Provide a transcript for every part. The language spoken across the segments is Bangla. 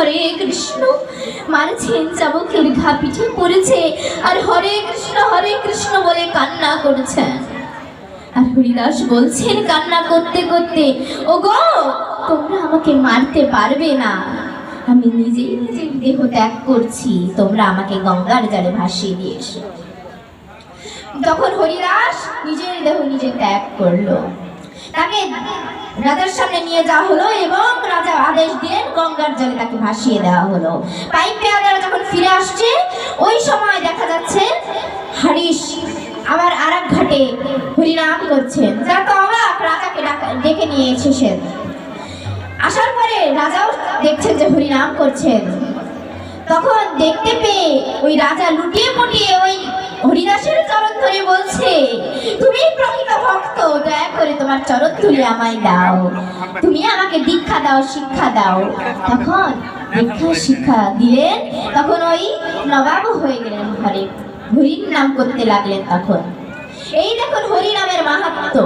হরে কৃষ্ণ। মারছেন চাবুকের ঘা পিঠে পড়েছে। আর হরে কৃষ্ণ হরে কৃষ্ণ বলে কান্না করছেন আর হরিদাস বলছেন কান্না করতে করতে ও গো তোমরা আমাকে মারতে পারবে না। আমি নিজেই নিজের দেহ ত্যাগ করছি। তোমরা আমাকে গঙ্গার জলে ভাসিয়ে দিয়ে এসো। তখন হরিদাস নিজের দেহ নিজে ত্যাগ করল। তাকে রাজার সামনে নিয়ে যাওয়া হলো এবং রাজা আদেশ দিলেন গঙ্গার জলে তাকে ভাসিয়ে দেওয়া হলো। পাইপ পেয়াদারা যখন ফিরে আসছে, ওই সময় দেখা যাচ্ছে হারিস আবার আর এক ঘাটে হরিনাম করছেন যারা তো অবাক, রাজাকে ডেকে নিয়ে এসেছেন আসার পরে রাজাও দেখছেন যে হরিনাম করছেন তখন দেখতে পেয়ে ওই রাজা লুটিয়ে পটিয়ে ওই হরিদাসের চরণ ধরে বলছে, তুমি তোমার চরণ ধরে আমায় দাও। তুমি আমাকে দীক্ষা দাও, শিক্ষা দাও। তখন দীক্ষা, শিক্ষা দিলেন। তখন ওই নবাব হয়ে গেলেন ঘরে। হরির নাম করতে লাগলেন তখন। এই দেখুন হরিনামের মাহাত্ম।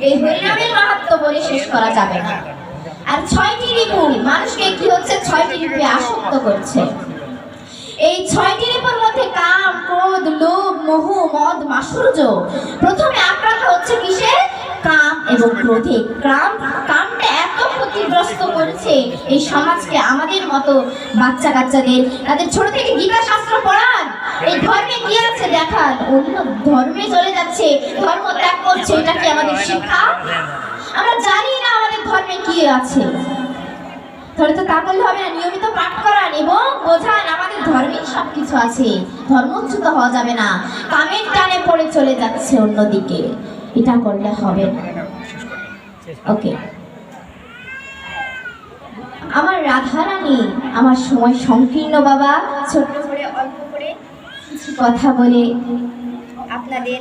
এই হরিনামের মাহাত্ম বলে শেষ করা যাবে না। আর ছয়টি রিপু, মানুষকে কি হচ্ছে? ছয়টি রিপে আসক্ত করছে। এই ছয়টি রিপুর মধ্যে কাম, ক্রোধ, লোভ, মোহ, মদ, মাসুর্য প্রথমে আক্রান্ত হচ্ছে কিসে কাম এবং ক্রোধে কাম কামটা এত ক্ষতিগ্রস্ত করেছে এই সমাজকে আমাদের মতো বাচ্চা কাচ্চাদের তাদের ছোট থেকে গীতা শাস্ত্র পড়ান। এই ধর্মে কি আছে দেখান? অন্য ধর্মে চলে যাচ্ছে, ধর্ম ত্যাগ করছে, এটা কি আমাদের শিক্ষা? আমরা জানি না আমাদের ধর্মে কি আছে। তাহলে তো তা করলে হবে না, নিয়মিত পাঠ করান এবং বোঝান আমাদের ধর্মেই সব কিছু আছে। ধর্মচ্যুত হওয়া যাবে না। কামের টানে পড়ে চলে যাচ্ছে অন্যদিকে। এটা করলে হবে না। ওকে আমার রাধারানী আমার সময় সংকীর্ণ বাবা। ছোট্ট করে অল্প করে কিছু কথা বলে আপনাদের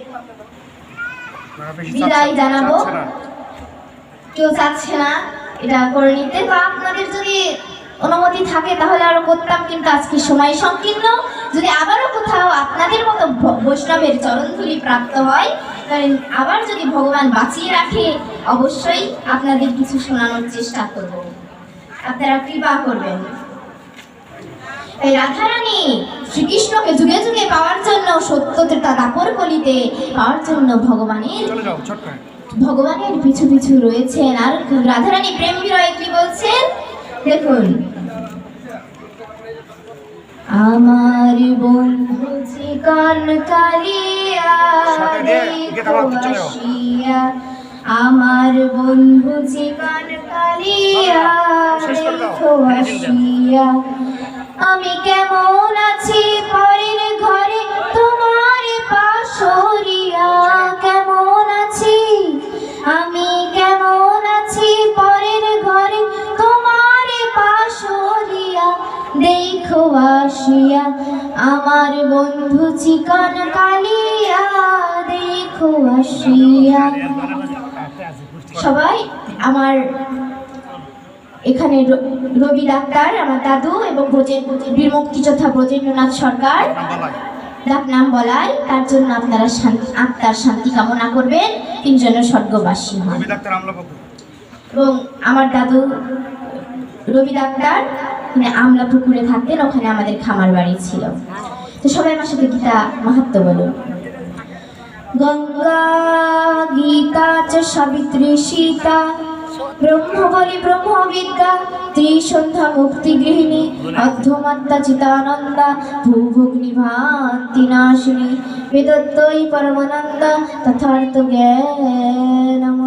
বিদায় জানাব। কেউ চাচ্ছে না এটা করে নিতে। বা আপনাদের যদি অনুমতি থাকে তাহলে আরও করতাম কিন্তু আজকে সময় সংকীর্ণ। যদি আবারও কোথাও আপনাদের মতো বৈষ্ণবের চরণধুলি প্রাপ্ত হয় কারণ আবার যদি ভগবান বাঁচিয়ে রাখে অবশ্যই আপনাদের কিছু শোনানোর চেষ্টা করব। আপনারা কৃপা করবেন। রাধারানী শ্রীকৃষ্ণকে যুগে যুগে পাওয়ার জন্য সত্যতা দাপর কলিতে পাওয়ার জন্য ভগবানের ভগবানের পিছু পিছু রয়েছেন। আর রাধারানী প্রেম বিরয়ে কি বলছেন? দেখুন। আমার বন্ধু চিকন কালিয়া আমার বন্ধু চিকন কালিয়া। আমি কেমন আছি পরের ঘরে তোমার পাশরিয়া কেমন আছি? আমি কেমন আছি পরের ঘরে তোমার পাশরিয়া দেখো আসিয়া আমার বন্ধু চিকন কালিয়া সবাই আমার এখানে রবি ডাক্তার আমার দাদু এবং ব্রজেন বীর মুক্তিযোদ্ধা ব্রজেন্দ্রনাথ সরকার। ডাক নাম বলায় তার জন্য আপনারা শান্তি আত্মার শান্তি কামনা করবেন। তিনজনের স্বর্গবাসী হন। এবং আমার দাদু রবি ডাক্তার মানে আমলা পুকুরে থাকতেন ওখানে আমাদের খামার বাড়ি ছিল। তো সবাই আমার সাথে গীতা মাহাত্ম বলুন। গঙ্গা, গীতা চ, সাবিত্রী সীতা, ব্রহ্মবলি, ব্রহ্মবিদ্যা, ত্রিসন্ধ্যা মুক্তি গৃহিণী অর্ধমাত্তা চিতানন্দা ভূভগ্নি ভান্তি নাশিনী বেদত্তই পরমানন্দ, তথার্থ জ্ঞানম